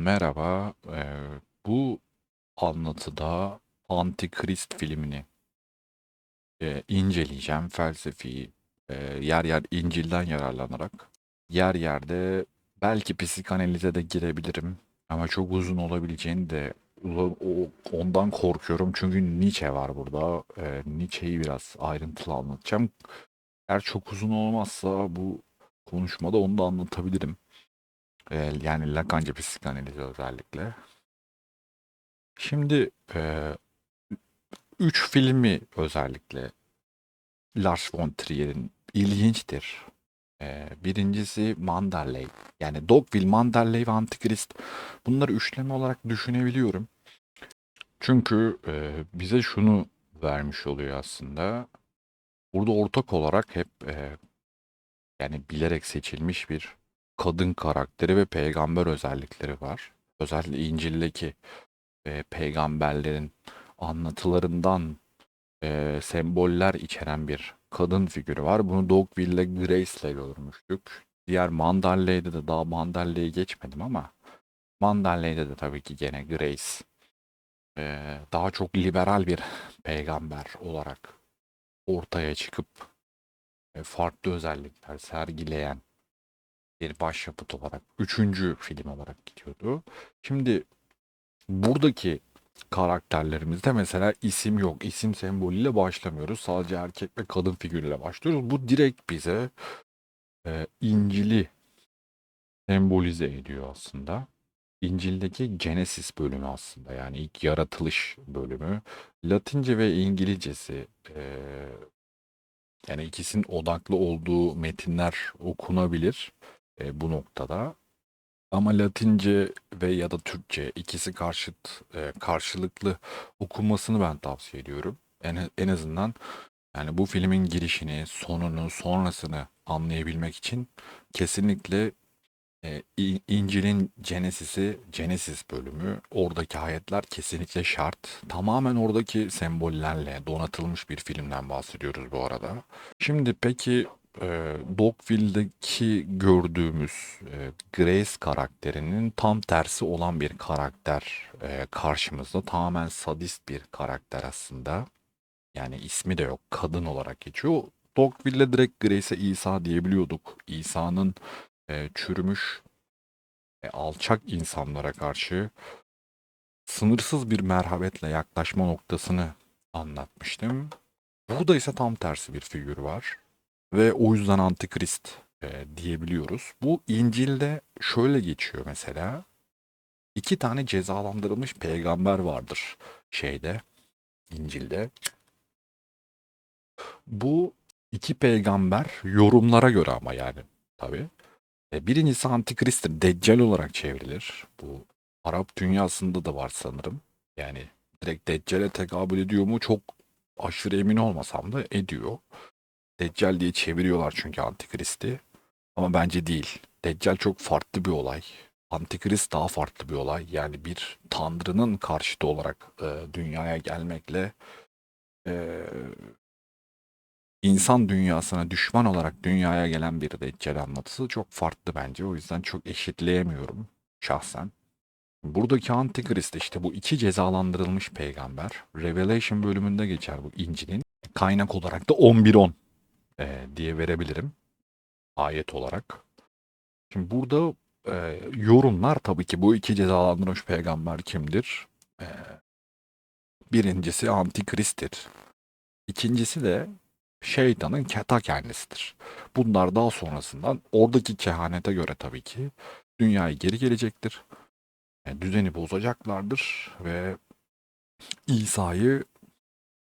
Merhaba. Eee, bu anlatıda Antikrist filmini eee, inceleyeceğim. Felsefi, eee, yer yer İncil'den yararlanarak. Yer yerde belki psikanalize de girebilirim. Ama çok uzun olabileceğini de ondan korkuyorum. Çünkü Nietzsche var burada. Eee Nietzsche'yi biraz ayrıntılı anlatacağım. Eğer çok uzun olmazsa bu konuşmada onu da anlatabilirim. Eee, yani Lacanca psikanalizi özellikle. Şimdi eee, üç filmi özellikle Lars von Trier'in ilginçtir. Eee, birincisi Manderley. Yani Dogville, Manderley ve Antikrist. Bunları üçleme olarak düşünebiliyorum. Çünkü eee, bize şunu vermiş oluyor aslında. Burada ortak olarak hep eee, yani bilerek seçilmiş bir kadın karakteri ve peygamber özellikleri var. Özellikle İncil'deki e, peygamberlerin anlatılarından e, semboller içeren bir kadın figürü var. Bunu Dogville ile Grace ile görmüştük. Diğer Manderley'de de daha Manderley'i geçmedim ama Manderley'de de tabii ki gene Grace e, daha çok liberal bir peygamber olarak ortaya çıkıp e, farklı özellikler sergileyen bir başyapıt olarak üçüncü film olarak gidiyordu. Şimdi buradaki karakterlerimizde mesela isim yok. İsim sembolüyle başlamıyoruz. Sadece erkek ve kadın figürüyle başlıyoruz. Bu direkt bize e, İncil'i sembolize ediyor aslında. İncil'deki Genesis bölümü aslında yani ilk yaratılış bölümü. Latince ve İngilizcesi e, yani ikisinin odaklı olduğu metinler okunabilir e, bu noktada. Ama Latince ve ya da Türkçe ikisi karşıt e, karşılıklı okunmasını ben tavsiye ediyorum. En, en azından yani bu filmin girişini, sonunu, sonrasını anlayabilmek için kesinlikle e, İncil'in Genesis'i, Genesis bölümü, oradaki ayetler kesinlikle şart. Tamamen oradaki sembollerle donatılmış bir filmden bahsediyoruz bu arada. Şimdi peki e, Dogville'deki gördüğümüz e, Grace karakterinin tam tersi olan bir karakter e, karşımızda. Tamamen sadist bir karakter aslında. Yani ismi de yok. Kadın olarak geçiyor. Dogville'de direkt Grace'e İsa diyebiliyorduk. İsa'nın e, çürümüş, e, alçak insanlara karşı sınırsız bir merhametle yaklaşma noktasını anlatmıştım. Burada ise tam tersi bir figür var. Ve o yüzden antikrist e, diyebiliyoruz. Bu İncil'de şöyle geçiyor mesela. İki tane cezalandırılmış peygamber vardır şeyde, İncil'de. Bu iki peygamber yorumlara göre ama yani tabii. E, birincisi antikristtir. Deccal olarak çevrilir. Bu Arap dünyasında da var sanırım. Yani direkt Deccal'e tekabül ediyor mu çok aşırı emin olmasam da ediyor. Deccal diye çeviriyorlar çünkü Antikrist'i. Ama bence değil. Deccal çok farklı bir olay. Antikrist daha farklı bir olay. Yani bir tanrının karşıtı olarak e, dünyaya gelmekle e, insan dünyasına düşman olarak dünyaya gelen bir Deccal anlatısı çok farklı bence. O yüzden çok eşitleyemiyorum şahsen. Buradaki Antikrist işte bu iki cezalandırılmış peygamber. Revelation bölümünde geçer bu İncil'in. Kaynak olarak da 11-10 e, diye verebilirim ayet olarak. Şimdi burada e, yorumlar tabii ki bu iki cezalandırılmış peygamber kimdir? E, birincisi antikristtir. İkincisi de şeytanın ta kendisidir. Bunlar daha sonrasından oradaki kehanete göre tabii ki dünyaya geri gelecektir. E, düzeni bozacaklardır ve İsa'yı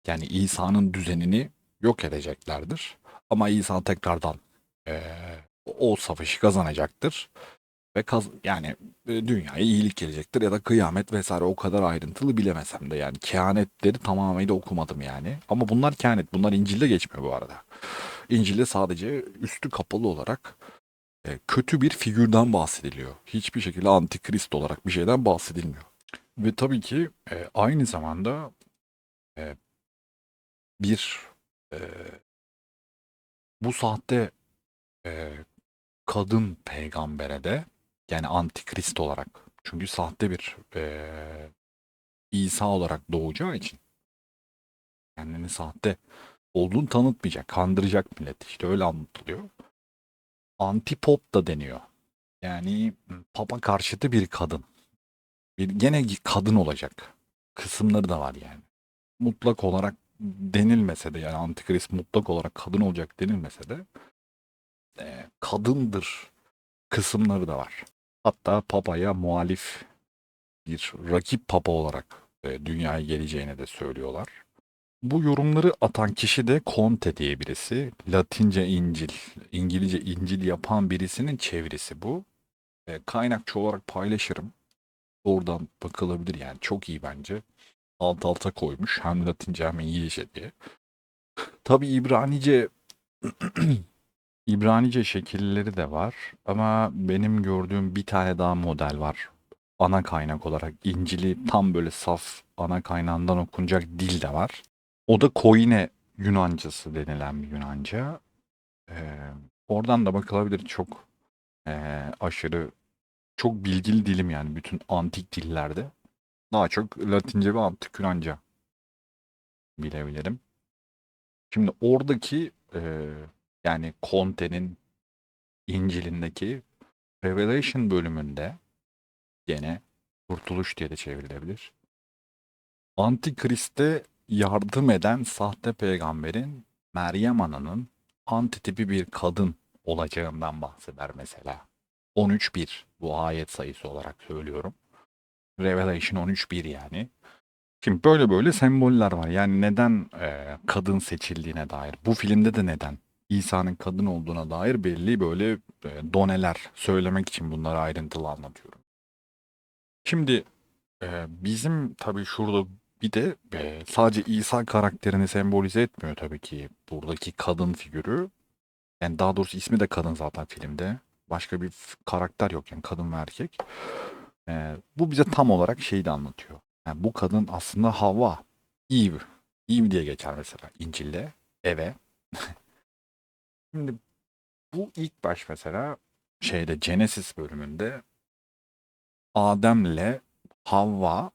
yani İsa'nın düzenini yok edeceklerdir. Ama İsa tekrardan eee, o savaşı kazanacaktır. Ve kaz yani e, dünyaya iyilik gelecektir ya da kıyamet vesaire o kadar ayrıntılı bilemesem de yani kehanetleri tamamıyla okumadım yani. Ama bunlar kehanet. Bunlar İncil'de geçmiyor bu arada. İncil'de sadece üstü kapalı olarak e, kötü bir figürden bahsediliyor. Hiçbir şekilde antikrist olarak bir şeyden bahsedilmiyor. Ve tabii ki e, aynı zamanda e, bir e, bu sahte e, kadın peygambere de yani antikrist olarak Çünkü sahte bir eee, İsa olarak doğacağı için kendini sahte olduğunu tanıtmayacak, kandıracak millet. İşte öyle anlatılıyor. Antipop da deniyor. Yani papa karşıtı bir kadın. Bir gene kadın olacak. Kısımları da var yani. Mutlak olarak denilmese de yani antikrist mutlak olarak kadın olacak denilmese de e, kadındır kısımları da var. Hatta papaya muhalif bir rakip papa olarak e, dünyaya geleceğini de söylüyorlar. Bu yorumları atan kişi de Conte diye birisi. Latince İncil, İngilizce İncil yapan birisinin çevirisi bu. E, kaynakçı olarak paylaşırım. Oradan bakılabilir yani çok iyi bence. Alt alta koymuş hem Latince hem İngilizce diye. Tabi İbranice İbranice şekilleri de var ama benim gördüğüm bir tane daha model var. Ana kaynak olarak İncil'i tam böyle saf ana kaynağından okunacak dil de var. O da Koine Yunancası denilen bir Yunanca. Ee, oradan da bakılabilir çok ee, aşırı çok bilgili dilim yani bütün antik dillerde. Daha çok Latince ve antik Yunanca bilebilirim. Şimdi oradaki e, yani Conte'nin İncil'indeki Revelation bölümünde gene Kurtuluş diye de çevrilebilir. Antikrist'e yardım eden sahte peygamberin Meryem Ana'nın antitipi bir kadın olacağından bahseder mesela. 13.1 bu ayet sayısı olarak söylüyorum. Revelation 13.1 yani. Şimdi böyle böyle semboller var. Yani neden e, kadın seçildiğine dair. Bu filmde de neden İsa'nın kadın olduğuna dair belli böyle e, doneler söylemek için bunları ayrıntılı anlatıyorum. Şimdi e, bizim tabii şurada bir de e, sadece İsa karakterini sembolize etmiyor tabii ki buradaki kadın figürü. Yani daha doğrusu ismi de kadın zaten filmde. Başka bir karakter yok yani kadın ve erkek. E, bu bize tam olarak şeyi de anlatıyor. Yani bu kadın aslında Havva, Eve. Eve diye geçer mesela İncil'de. Eve. Şimdi bu ilk baş mesela şeyde Genesis bölümünde Adem'le Havva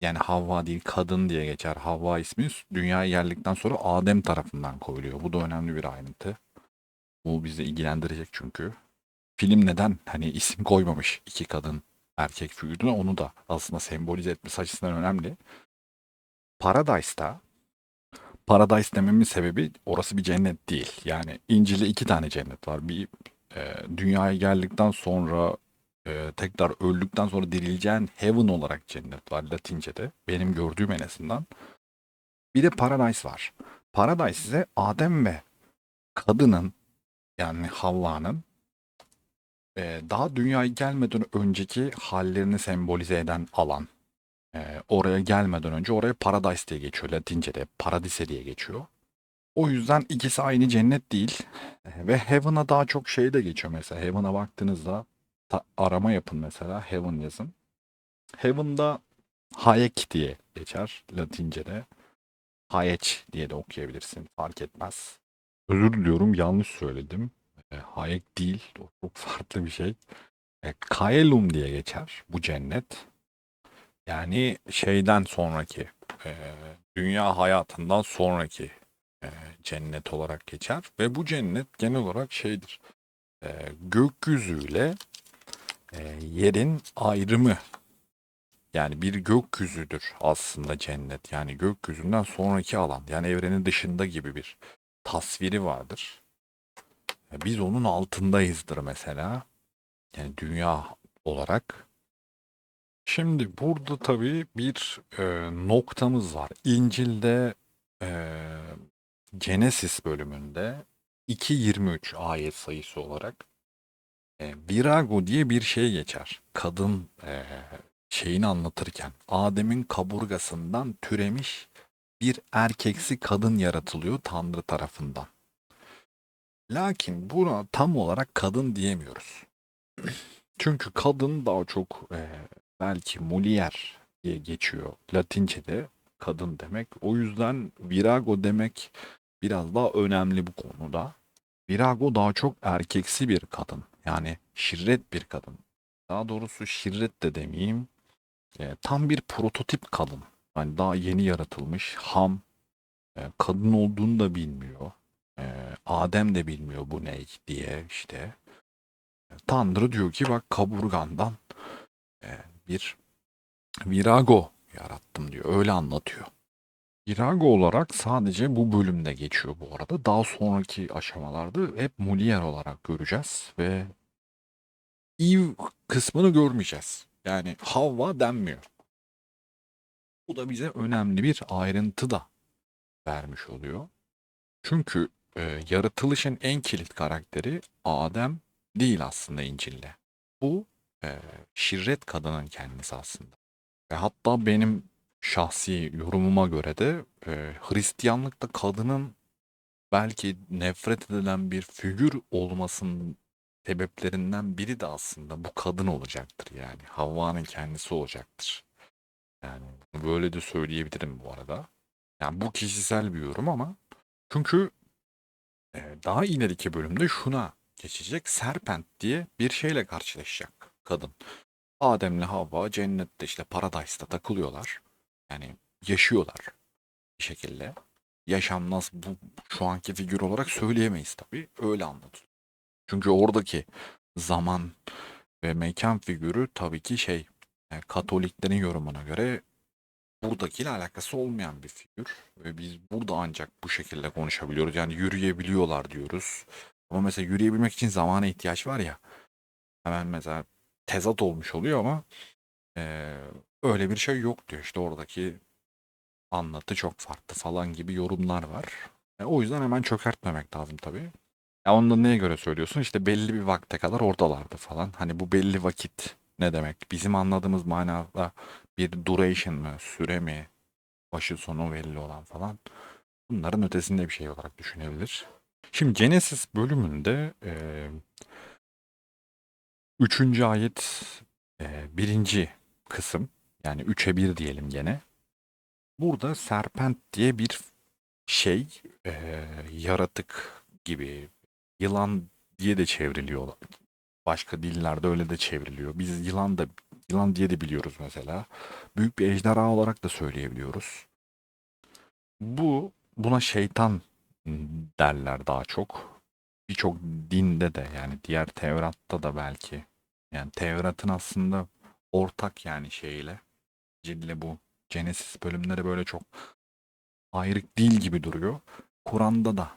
yani Havva değil kadın diye geçer. Havva ismi dünyaya geldikten sonra Adem tarafından koyuluyor. Bu da önemli bir ayrıntı. Bu bizi ilgilendirecek çünkü. Film neden hani isim koymamış iki kadın erkek figürüne onu da aslında sembolize etmesi açısından önemli. Paradise'da Paradise dememin sebebi orası bir cennet değil. Yani İncil'de iki tane cennet var. Bir e, dünyaya geldikten sonra e, tekrar öldükten sonra dirileceğin heaven olarak cennet var Latince'de. Benim gördüğüm en azından. Bir de paradise var. Paradise ise Adem ve kadının yani Havva'nın e, daha dünyaya gelmeden önceki hallerini sembolize eden alan. E, oraya gelmeden önce oraya paradise diye geçiyor Latince'de. Paradise diye geçiyor. O yüzden ikisi aynı cennet değil. E, Ve Heaven'a daha çok şey de geçiyor mesela. Heaven'a baktığınızda arama yapın mesela. Heaven yazın. Heaven'da Hayek diye geçer Latince'de. Hayek diye de okuyabilirsin. Fark etmez. Özür diliyorum yanlış söyledim. E, Hayek değil. O çok farklı bir şey. E, Kaelum diye geçer bu cennet. Yani şeyden sonraki, e, dünya hayatından sonraki e, cennet olarak geçer. Ve bu cennet genel olarak şeydir. E, gökyüzüyle e, yerin ayrımı. Yani bir gökyüzüdür aslında cennet. Yani gökyüzünden sonraki alan. Yani evrenin dışında gibi bir tasviri vardır. Biz onun altındayızdır mesela. Yani dünya olarak. Şimdi burada tabii bir e, noktamız var. İncil'de e, Genesis bölümünde 2.23 ayet sayısı olarak e, virago diye bir şey geçer. Kadın e, şeyini anlatırken Adem'in kaburgasından türemiş bir erkeksi kadın yaratılıyor Tanrı tarafından. Lakin buna tam olarak kadın diyemiyoruz. Çünkü kadın daha çok e, belki Molière diye geçiyor Latince'de kadın demek. O yüzden virago demek biraz daha önemli bu konuda. Virago daha çok erkeksi bir kadın. Yani şirret bir kadın. daha doğrusu şirret de demeyeyim. E, tam bir prototip kadın. Hani daha yeni yaratılmış, ham, e, kadın olduğunu da bilmiyor. E, Adem de bilmiyor bu ne diye işte. Tanrı diyor ki bak kaburgandan e, bir virago yarattım diyor. Öyle anlatıyor. Virago olarak sadece bu bölümde geçiyor bu arada. Daha sonraki aşamalarda hep Molière olarak göreceğiz ve Eve kısmını görmeyeceğiz. Yani Havva denmiyor. Bu da bize önemli bir ayrıntı da vermiş oluyor. Çünkü e, yaratılışın en kilit karakteri Adem değil aslında İncil'de. Bu e, şirret kadının kendisi aslında. Ve hatta benim şahsi yorumuma göre de e, Hristiyanlıkta kadının belki nefret edilen bir figür olmasının sebeplerinden biri de aslında bu kadın olacaktır yani. Havva'nın kendisi olacaktır. Yani böyle de söyleyebilirim bu arada. Yani bu kişisel bir yorum ama çünkü daha ileriki bölümde şuna geçecek. Serpent diye bir şeyle karşılaşacak kadın. Adem'le Havva cennette işte paradise'da takılıyorlar. Yani yaşıyorlar bir şekilde. Yaşam nasıl bu şu anki figür olarak söyleyemeyiz tabii. Öyle anlatılıyor. Çünkü oradaki zaman ve mekan figürü tabii ki şey e, Katoliklerin yorumuna göre buradakiyle alakası olmayan bir figür. Ve biz burada ancak bu şekilde konuşabiliyoruz. Yani yürüyebiliyorlar diyoruz. Ama mesela yürüyebilmek için zamana ihtiyaç var ya. Hemen mesela tezat olmuş oluyor ama e, öyle bir şey yok diyor. İşte oradaki anlatı çok farklı falan gibi yorumlar var. E, o yüzden hemen çökertmemek lazım tabii. Ya onu da neye göre söylüyorsun? İşte belli bir vakte kadar oradalardı falan. Hani bu belli vakit ne demek? Bizim anladığımız manada bir duration mı, süre mi, başı sonu belli olan falan. Bunların ötesinde bir şey olarak düşünebilir. Şimdi Genesis bölümünde e, üçüncü ayet e, birinci kısım yani 3'e 1 diyelim gene. Burada serpent diye bir şey e, yaratık gibi yılan diye de çevriliyor. Başka dillerde öyle de çevriliyor. Biz yılan da yılan diye de biliyoruz mesela. Büyük bir ejderha olarak da söyleyebiliyoruz. Bu buna şeytan derler daha çok. Birçok dinde de yani diğer Tevrat'ta da belki. Yani Tevrat'ın aslında ortak yani şeyle Cille bu Genesis bölümleri böyle çok ayrık değil gibi duruyor. Kur'an'da da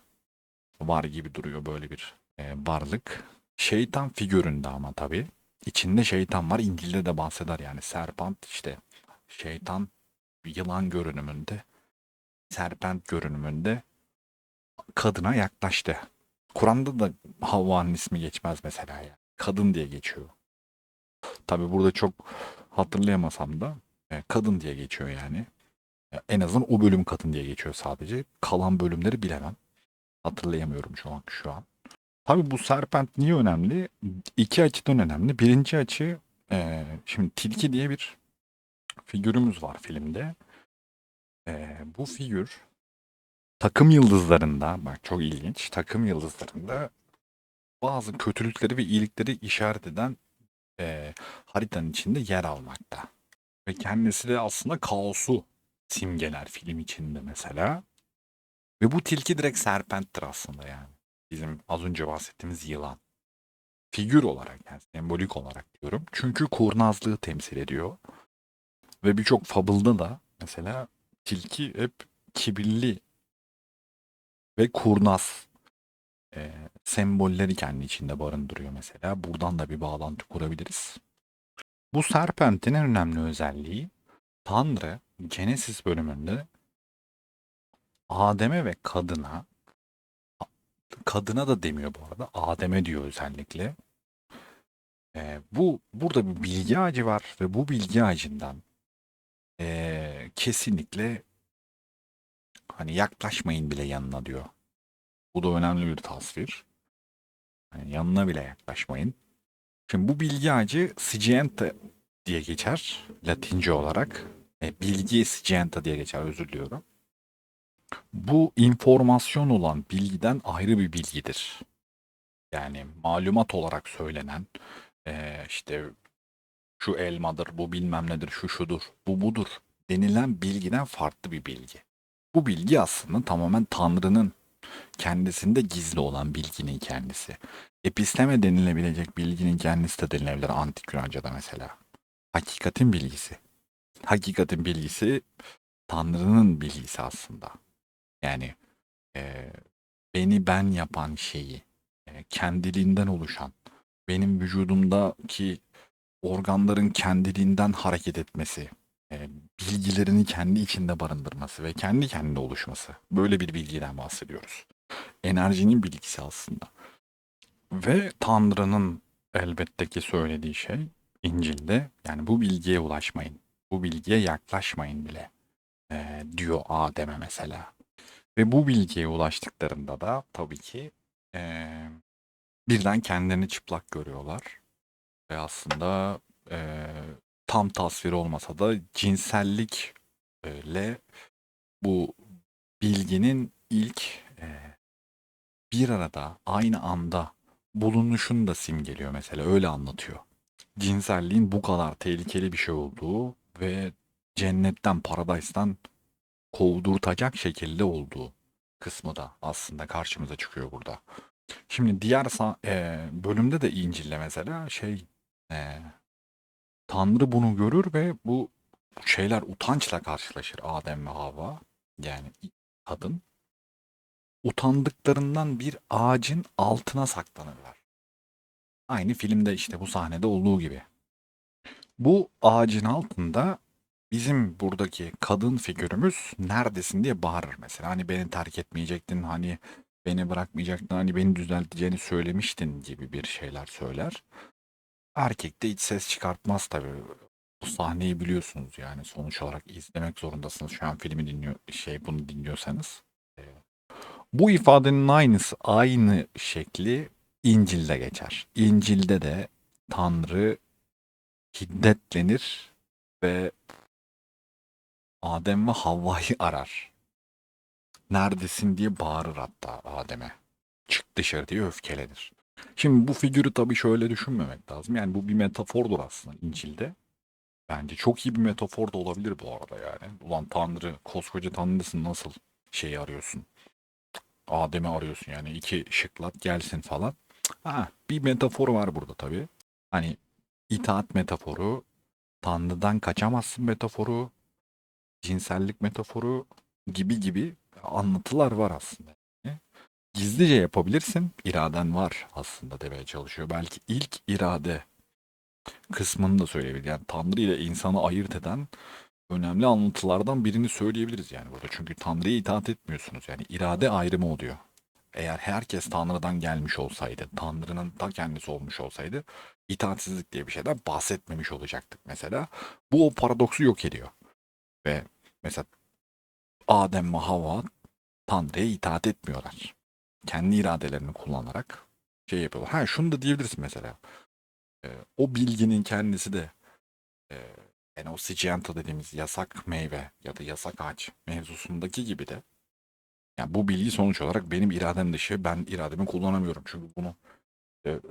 var gibi duruyor böyle bir varlık. Şeytan figüründe ama tabii. İçinde şeytan var. İncil'de de bahseder yani. Serpant işte şeytan yılan görünümünde serpent görünümünde kadına yaklaştı. Kur'an'da da Havva'nın ismi geçmez mesela ya. Kadın diye geçiyor. Tabi burada çok hatırlayamasam da e, kadın diye geçiyor yani. E, En azından o bölüm kadın diye geçiyor sadece. Kalan bölümleri bilemem. Hatırlayamıyorum şu an şu an. Tabii bu serpent niye önemli? İki açıdan önemli. Birinci açı e, şimdi tilki diye bir figürümüz var filmde. E, bu figür takım yıldızlarında bak çok ilginç takım yıldızlarında bazı kötülükleri ve iyilikleri işaret eden e, haritanın içinde yer almakta. Ve kendisi de aslında kaosu simgeler film içinde mesela. Ve bu tilki direkt serpenttir aslında yani. Bizim az önce bahsettiğimiz yılan. Figür olarak yani sembolik olarak diyorum. Çünkü kurnazlığı temsil ediyor. Ve birçok fabılda da mesela tilki hep kibirli ve kurnaz e, sembolleri kendi içinde barındırıyor mesela. Buradan da bir bağlantı kurabiliriz. Bu serpentin en önemli özelliği Tanrı Genesis bölümünde Adem'e ve kadına kadına da demiyor bu arada. Adem'e diyor özellikle. Ee, bu burada bir bilgi ağacı var ve bu bilgi ağacından ee, kesinlikle hani yaklaşmayın bile yanına diyor. Bu da önemli bir tasvir. Yani yanına bile yaklaşmayın. Şimdi bu bilgi ağacı Sigienta diye geçer Latince olarak. E, bilgi Sigienta diye geçer özür diliyorum. Bu informasyon olan bilgiden ayrı bir bilgidir. Yani malumat olarak söylenen e, işte Şu elmadır, bu bilmem nedir, şu şudur, bu budur denilen bilgiden farklı bir bilgi. Bu bilgi aslında tamamen Tanrı'nın kendisinde gizli olan bilginin kendisi. Episteme denilebilecek bilginin kendisi de denilebilir antik Yunanca'da mesela. Hakikatin bilgisi. Hakikatin bilgisi Tanrı'nın bilgisi aslında. Yani e, beni ben yapan şeyi, e, kendiliğinden oluşan, benim vücudumdaki organların kendiliğinden hareket etmesi, e, bilgilerini kendi içinde barındırması ve kendi kendine oluşması. Böyle bir bilgiden bahsediyoruz. Enerjinin bilgisi aslında. Ve Tanrı'nın elbette ki söylediği şey İncil'de yani bu bilgiye ulaşmayın. Bu bilgiye yaklaşmayın bile e, diyor Adem'e mesela. Ve bu bilgiye ulaştıklarında da tabii ki e, birden kendilerini çıplak görüyorlar. Ve aslında e, tam tasvir olmasa da cinsellikle bu bilginin ilk e, bir arada aynı anda bulunuşunu da simgeliyor mesela öyle anlatıyor. Cinselliğin bu kadar tehlikeli bir şey olduğu ve cennetten, paradise'tan kovdurtacak şekilde olduğu kısmı da aslında karşımıza çıkıyor burada. Şimdi diğer e, bölümde de İncil'le mesela şey e, Tanrı bunu görür ve bu şeyler utançla karşılaşır Adem ve Havva yani kadın utandıklarından bir ağacın altına saklanırlar. Aynı filmde işte bu sahnede olduğu gibi. Bu ağacın altında bizim buradaki kadın figürümüz neredesin diye bağırır mesela. Hani beni terk etmeyecektin, hani beni bırakmayacaktın, hani beni düzelteceğini söylemiştin gibi bir şeyler söyler. Erkek de hiç ses çıkartmaz tabii. Bu sahneyi biliyorsunuz yani sonuç olarak izlemek zorundasınız şu an filmi dinliyor şey bunu dinliyorsanız. Ee, Bu ifadenin aynısı aynı şekli İncil'de geçer. İncil'de de Tanrı hiddetlenir ve Adem ve Havva'yı arar. Neredesin diye bağırır hatta Adem'e. Çık dışarı diye öfkelenir. Şimdi bu figürü tabii şöyle düşünmemek lazım. Yani bu bir metafordur aslında İncil'de. Bence çok iyi bir metafor da olabilir bu arada yani. Ulan Tanrı, koskoca Tanrısın nasıl şeyi arıyorsun? Adem'i arıyorsun yani iki şıklat gelsin falan. Ha, bir metafor var burada tabii. Hani itaat metaforu, Tanrı'dan kaçamazsın metaforu, cinsellik metaforu gibi gibi anlatılar var aslında. Gizlice yapabilirsin, iraden var aslında demeye çalışıyor. Belki ilk irade kısmını da söyleyebilir. Yani Tanrı ile insanı ayırt eden önemli anlatılardan birini söyleyebiliriz yani burada. Çünkü Tanrı'ya itaat etmiyorsunuz. Yani irade ayrımı oluyor. Eğer herkes Tanrı'dan gelmiş olsaydı, Tanrı'nın ta kendisi olmuş olsaydı itaatsizlik diye bir şeyden bahsetmemiş olacaktık mesela. Bu o paradoksu yok ediyor. Ve mesela Adem ve Havva Tanrı'ya itaat etmiyorlar. Kendi iradelerini kullanarak şey yapıyorlar. Ha şunu da diyebilirsin mesela. Ee, o bilginin kendisi de e, yani o Sigianta dediğimiz yasak meyve ya da yasak ağaç mevzusundaki gibi de yani bu bilgi sonuç olarak benim iradem dışı ben irademi kullanamıyorum. Çünkü bunu e, e,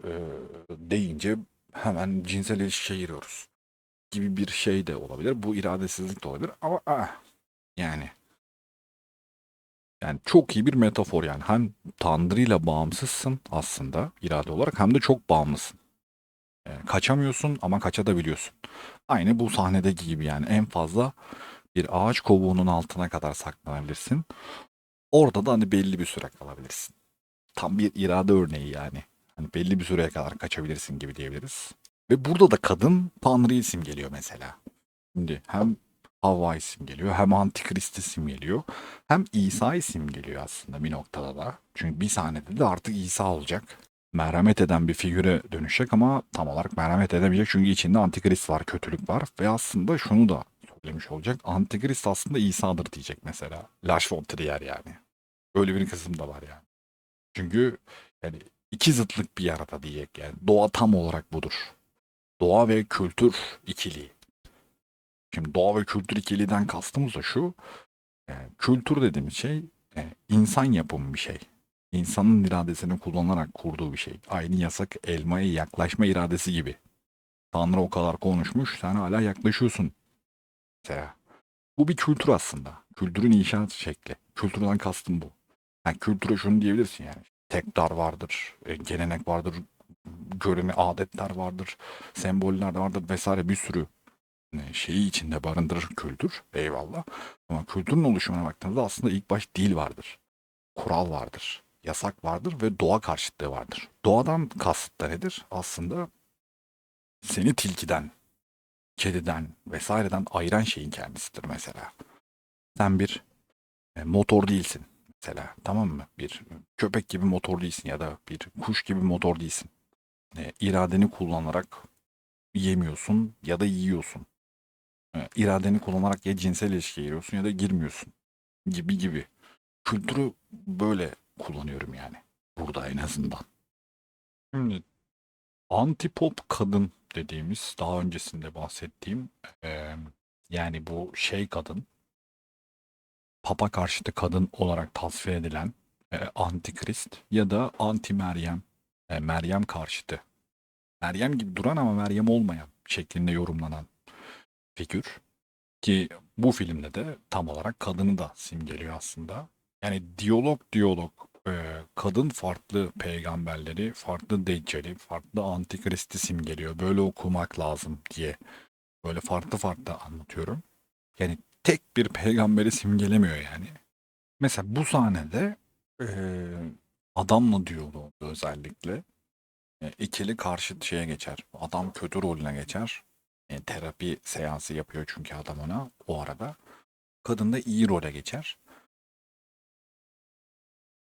deyince hemen cinsel ilişkiye giriyoruz gibi bir şey de olabilir. Bu iradesizlik de olabilir ama ah, yani yani çok iyi bir metafor yani. Hem Tanrı ile bağımsızsın aslında irade olarak hem de çok bağımlısın. E, kaçamıyorsun ama kaçabiliyorsun. Aynı bu sahnedeki gibi yani en fazla bir ağaç kovuğunun altına kadar saklanabilirsin. Orada da hani belli bir süre kalabilirsin. Tam bir irade örneği yani. Hani belli bir süreye kadar kaçabilirsin gibi diyebiliriz. Ve burada da kadın Tanrı simgeliyor mesela. Şimdi hem Havva isim geliyor hem Antikrist isim geliyor. Hem İsa isim geliyor aslında bir noktada da. Çünkü bir sahnede de artık İsa olacak. Merhamet eden bir figüre dönüşecek ama tam olarak merhamet edemeyecek. Çünkü içinde Antikrist var, kötülük var. Ve aslında şunu da söylemiş olacak. Antikrist aslında İsa'dır diyecek mesela. Lars von Trier yani. Öyle bir kısım da var yani. Çünkü yani iki zıtlık bir arada diyecek yani. Doğa tam olarak budur. Doğa ve kültür ikiliği. Şimdi doğa ve kültür ikiliğinden kastımız da şu. e, kültür dediğimiz şey e, insan yapımı bir şey. İnsanın iradesini kullanarak kurduğu bir şey. Aynı yasak elmaya yaklaşma iradesi gibi. Tanrı o kadar konuşmuş sen hala yaklaşıyorsun. Mesela. Bu bir kültür aslında. Kültürün inşaat şekli. Kültürden kastım bu. Yani kültüre şunu diyebilirsin yani. Tekrar vardır, e, gelenek vardır, görene adetler vardır, semboller vardır vesaire bir sürü e, şeyi içinde barındırır kültür. Eyvallah. Ama kültürün oluşumuna baktığımızda aslında ilk baş dil vardır. Kural vardır. Yasak vardır ve doğa karşıtlığı vardır. Doğadan kasıt da nedir? Aslında seni tilkiden, kediden vesaireden ayıran şeyin kendisidir mesela. Sen bir e, motor değilsin mesela tamam mı? Bir köpek gibi motor değilsin ya da bir kuş gibi motor değilsin. E, iradeni kullanarak yemiyorsun ya da yiyorsun. E, iradeni kullanarak ya cinsel ilişkiye giriyorsun ya da girmiyorsun gibi gibi. Kültürü böyle kullanıyorum yani. Burada en azından. Şimdi antipop kadın dediğimiz daha öncesinde bahsettiğim eee, yani bu şey kadın papa karşıtı kadın olarak tasvir edilen eee, antikrist ya da anti Meryem eee, Meryem karşıtı Meryem gibi duran ama Meryem olmayan şeklinde yorumlanan figür ki bu filmde de tam olarak kadını da simgeliyor aslında. Yani diyalog diyalog e, kadın farklı peygamberleri, farklı deccali, farklı antikristi simgeliyor. Böyle okumak lazım diye böyle farklı farklı anlatıyorum. Yani tek bir peygamberi simgelemiyor yani. Mesela bu sahnede e, adamla diyaloğu özellikle e, ikili karşıt şeye geçer. Adam kötü rolüne geçer. E, terapi seansı yapıyor çünkü adam ona o arada. Kadın da iyi role geçer.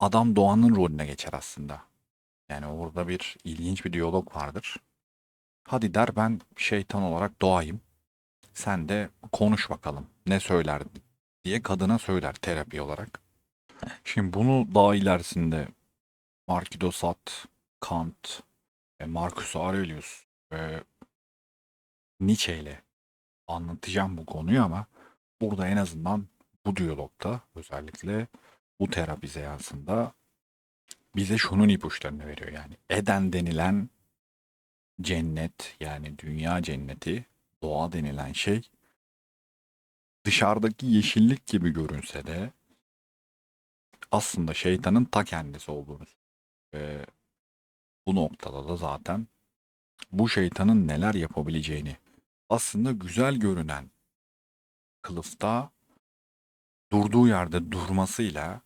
Adam Doğan'ın rolüne geçer aslında. Yani orada bir ilginç bir diyalog vardır. Hadi der ben şeytan olarak doğayım. Sen de konuş bakalım. Ne söyler diye kadına söyler terapi olarak. Şimdi bunu daha ilerisinde Sade, Kant, e, Marcus Aurelius ve Nietzsche ile anlatacağım bu konuyu ama burada en azından bu diyalogda özellikle bu terapi seansında bize şunun ipuçlarını veriyor yani. Eden denilen cennet yani dünya cenneti, doğa denilen şey dışarıdaki yeşillik gibi görünse de aslında şeytanın ta kendisi olduğunu ve bu noktada da zaten bu şeytanın neler yapabileceğini aslında güzel görünen kılıfta durduğu yerde durmasıyla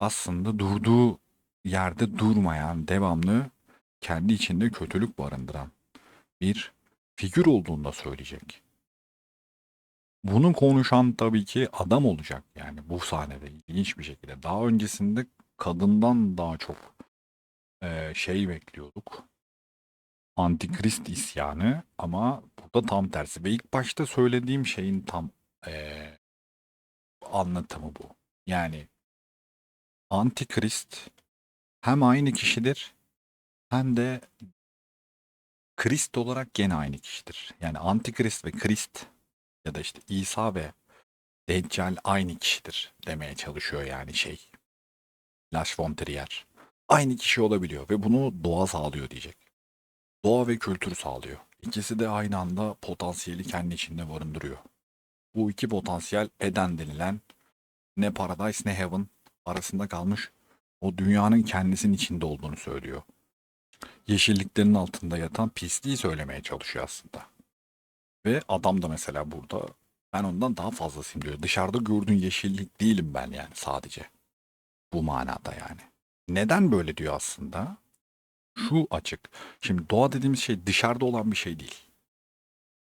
aslında durduğu yerde durmayan, devamlı kendi içinde kötülük barındıran bir figür olduğunu da söyleyecek. Bunu konuşan tabii ki adam olacak yani bu sahnede ilginç bir şekilde. Daha öncesinde kadından daha çok eee, şey bekliyorduk. Antikrist isyanı ama burada tam tersi. Ve ilk başta söylediğim şeyin tam eee, anlatımı bu. Yani Antikrist hem aynı kişidir hem de Krist olarak gene aynı kişidir. Yani Antikrist ve Krist ya da işte İsa ve Deccal aynı kişidir demeye çalışıyor yani şey. Lars von Trier. Aynı kişi olabiliyor ve bunu doğa sağlıyor diyecek. Doğa ve kültür sağlıyor. İkisi de aynı anda potansiyeli kendi içinde barındırıyor. Bu iki potansiyel Eden denilen ne Paradise ne Heaven arasında kalmış o dünyanın kendisinin içinde olduğunu söylüyor. Yeşilliklerin altında yatan pisliği söylemeye çalışıyor aslında. Ve adam da mesela burada ben ondan daha fazlasıyım diyor. Dışarıda gördüğün yeşillik değilim ben yani sadece. Bu manada yani. Neden böyle diyor aslında? Şu açık. Şimdi doğa dediğimiz şey dışarıda olan bir şey değil.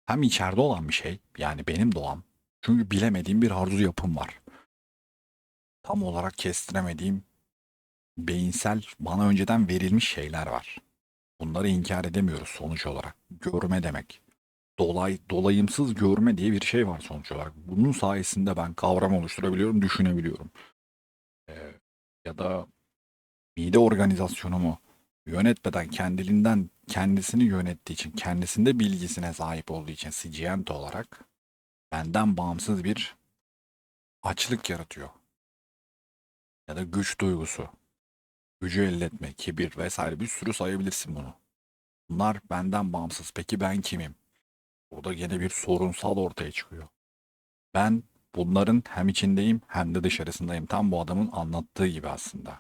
Hem içeride olan bir şey. Yani benim doğam. Çünkü bilemediğim bir arzu yapım var. Tam olarak kestiremediğim beyinsel bana önceden verilmiş şeyler var. Bunları inkar edemiyoruz sonuç olarak. Görme demek. Dolay, dolayımsız görme diye bir şey var sonuç olarak. Bunun sayesinde ben kavram oluşturabiliyorum, düşünebiliyorum. Ee, ya da mide organizasyonumu yönetmeden kendiliğinden kendisini yönettiği için, kendisinde bilgisine sahip olduğu için Sicient olarak benden bağımsız bir açlık yaratıyor. Ya da güç duygusu gücü elde etme, kibir vesaire bir sürü sayabilirsin bunu. Bunlar benden bağımsız. Peki ben kimim? Burada gene bir sorunsal ortaya çıkıyor. Ben bunların hem içindeyim hem de dışarısındayım. Tam bu adamın anlattığı gibi aslında.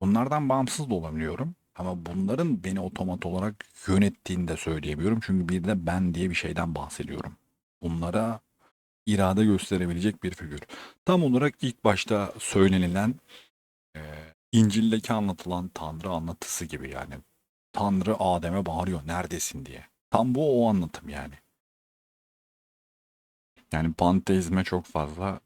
Bunlardan bağımsız da olabiliyorum. Ama bunların beni otomat olarak yönettiğini de söyleyemiyorum. Çünkü bir de ben diye bir şeyden bahsediyorum. Bunlara irade gösterebilecek bir figür. Tam olarak ilk başta söylenilen e, İncil'deki anlatılan Tanrı anlatısı gibi yani. Tanrı Adem'e bağırıyor neredesin diye. Tam bu o anlatım yani. Yani panteizme çok fazla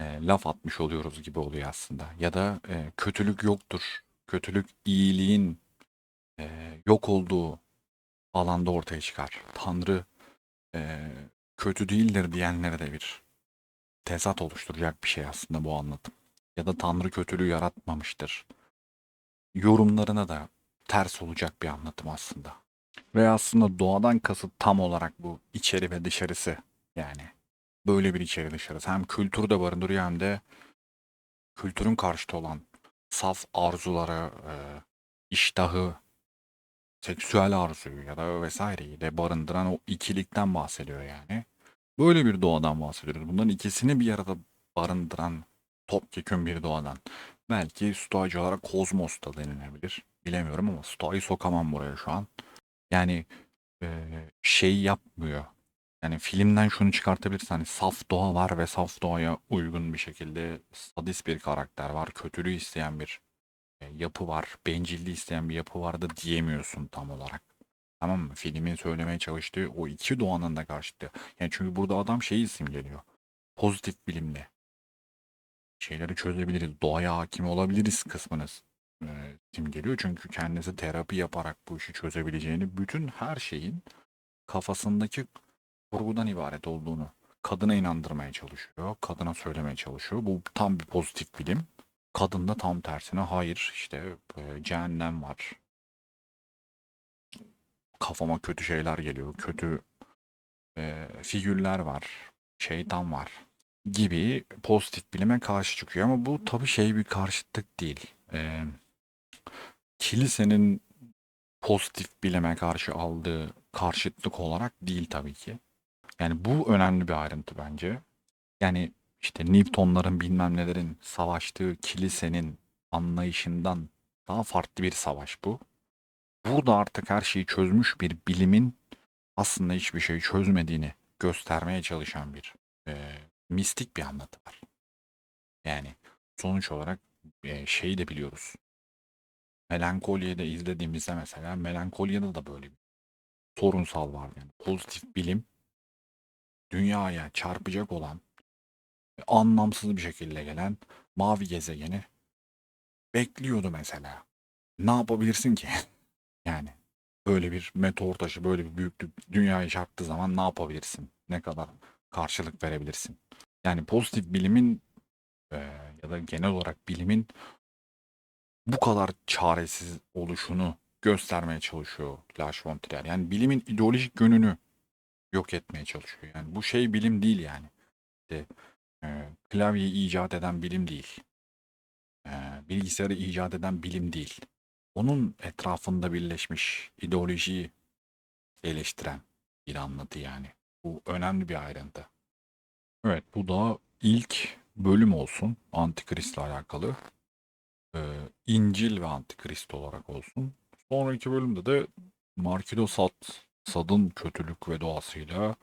e, laf atmış oluyoruz gibi oluyor aslında. Ya da e, kötülük yoktur. Kötülük iyiliğin e, yok olduğu alanda ortaya çıkar. Tanrı e, kötü değildir diyenlere de bir tezat oluşturacak bir şey aslında bu anlatım. Ya da Tanrı kötülüğü yaratmamıştır. Yorumlarına da ters olacak bir anlatım aslında. Ve aslında doğadan kasıt tam olarak bu içeri ve dışarısı yani. Böyle bir içeri dışarısı. Hem kültürü de barındırıyor hem de kültürün karşıtı olan saf arzulara, e, iştahı, seksüel arzuyu ya da vesaireyi de barındıran o ikilikten bahsediyor yani. Böyle bir doğadan bahsediyoruz. Bunların ikisini bir arada barındıran topyekun bir doğadan. Belki stoacı olarak kozmos da denilebilir. Bilemiyorum ama stoayı sokamam buraya şu an. Yani e, şey yapmıyor. Yani filmden şunu çıkartabilirsin. Hani saf doğa var ve saf doğaya uygun bir şekilde sadist bir karakter var. Kötülüğü isteyen bir e, yapı var. Bencilliği isteyen bir yapı var da diyemiyorsun tam olarak. Tamam mı? Filmin söylemeye çalıştığı o iki doğanın da karşıtı. Yani çünkü burada adam şeyi simgeliyor. Pozitif bilimle şeyleri çözebiliriz. Doğaya hakim olabiliriz kısmınız e, simgeliyor. Çünkü kendisi terapi yaparak bu işi çözebileceğini, bütün her şeyin kafasındaki kurgudan ibaret olduğunu kadına inandırmaya çalışıyor. Kadına söylemeye çalışıyor. Bu tam bir pozitif bilim. Kadın da tam tersine hayır işte e, cehennem var. Kafama kötü şeyler geliyor. Kötü e, figürler var. Şeytan var gibi pozitif bilime karşı çıkıyor. Ama bu tabii şey bir karşıtlık değil. E, kilisenin pozitif bilime karşı aldığı karşıtlık olarak değil tabii ki. Yani bu önemli bir ayrıntı bence. Yani işte Newtonların bilmem nelerin savaştığı kilisenin anlayışından daha farklı bir savaş bu. Burada artık her şeyi çözmüş bir bilimin aslında hiçbir şeyi çözmediğini göstermeye çalışan bir e, mistik bir anlatı var. Yani sonuç olarak e, şeyi de biliyoruz. Melankoli'de izlediğimizde mesela Melankolia'da da böyle bir sorunsal var yani. Pozitif bilim dünyaya çarpacak olan anlamsız bir şekilde gelen mavi gezegeni bekliyordu mesela. Ne yapabilirsin ki? yani böyle bir meteor taşı, böyle bir büyüklük dünyaya çarptığı zaman ne yapabilirsin? Ne kadar karşılık verebilirsin? Yani pozitif bilimin e, ya da genel olarak bilimin bu kadar çaresiz oluşunu göstermeye çalışıyor Lars von Trier. Yani bilimin ideolojik yönünü yok etmeye çalışıyor. Yani bu şey bilim değil yani. İşte, e, klavyeyi icat eden bilim değil. E, bilgisayarı icat eden bilim değil. Onun etrafında birleşmiş ideolojiyi eleştiren bir anlatı yani. Bu önemli bir ayrıntı. Evet bu da ilk bölüm olsun Antikrist'le alakalı. Ee, İncil ve Antikrist olarak olsun. Sonraki bölümde de Markido Sat, Sad'ın kötülük ve doğasıyla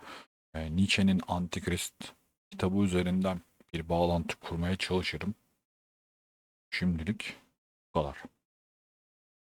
e, Nietzsche'nin Antikrist kitabı üzerinden bir bağlantı kurmaya çalışırım. Şimdilik bu kadar.